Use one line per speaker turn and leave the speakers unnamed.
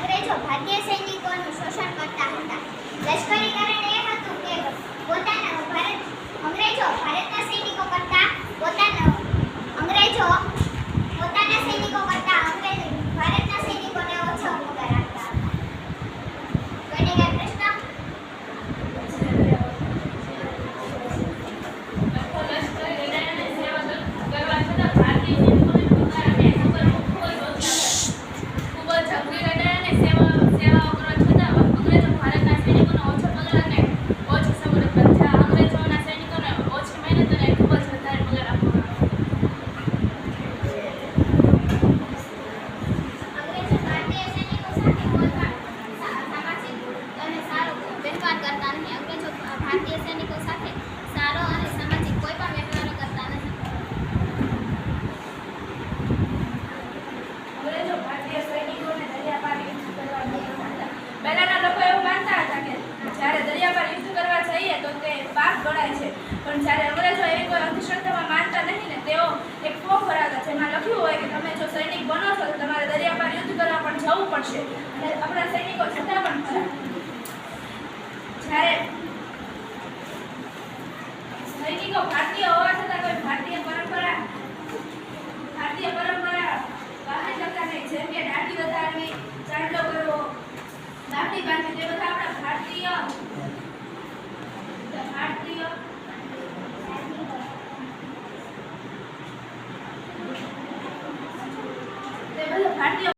અંગ્રેજો ભારતીય સૈનિકોનું શોષણ કરતા હતા. લશ્કરી કારણ એ હતું કે પોતાના ભારત, અંગ્રેજો ભારતના સૈનિકો કરતા પોતાના, અંગ્રેજો પોતાના સૈનિકો કરતા અંગ્રેજો ભારતના સૈનિકોને ઓછો પગાર આપતા હતા.
પક્ષપાત કરતા નહીં. અંગ્રેજો ભારતીય સૈનિકો સાથે સારો અને સામાજિક કોઈ પણ વ્યવહારો કરતા નહીં
પહેલાના લોકો એવું માનતા હતા કે જ્યારે દરિયા પાર યુદ્ધ કરવા જઈએ તો તે પાપ ગણાય છે. પણ જ્યારે અંગ્રેજો એવી કોઈ અંધશ્રદ્ધામાં માનતા નહીં ને તેઓ એક ફોર્મ ભરાતા જેમાં લખ્યું હોય કે તમે જો સૈનિક બનો છો તો તમારે દરિયા પર યુદ્ધ કરવા પણ જવું પડશે. આપણા સૈનિકો છતાં પણ ભારતીય હોવા છતાં ભારતીય પરંપરા ભારતીય પરંપરા બહાર જેમ કે બધા આપણા ભારતીય ભારતીય. તે બધા ભારતીય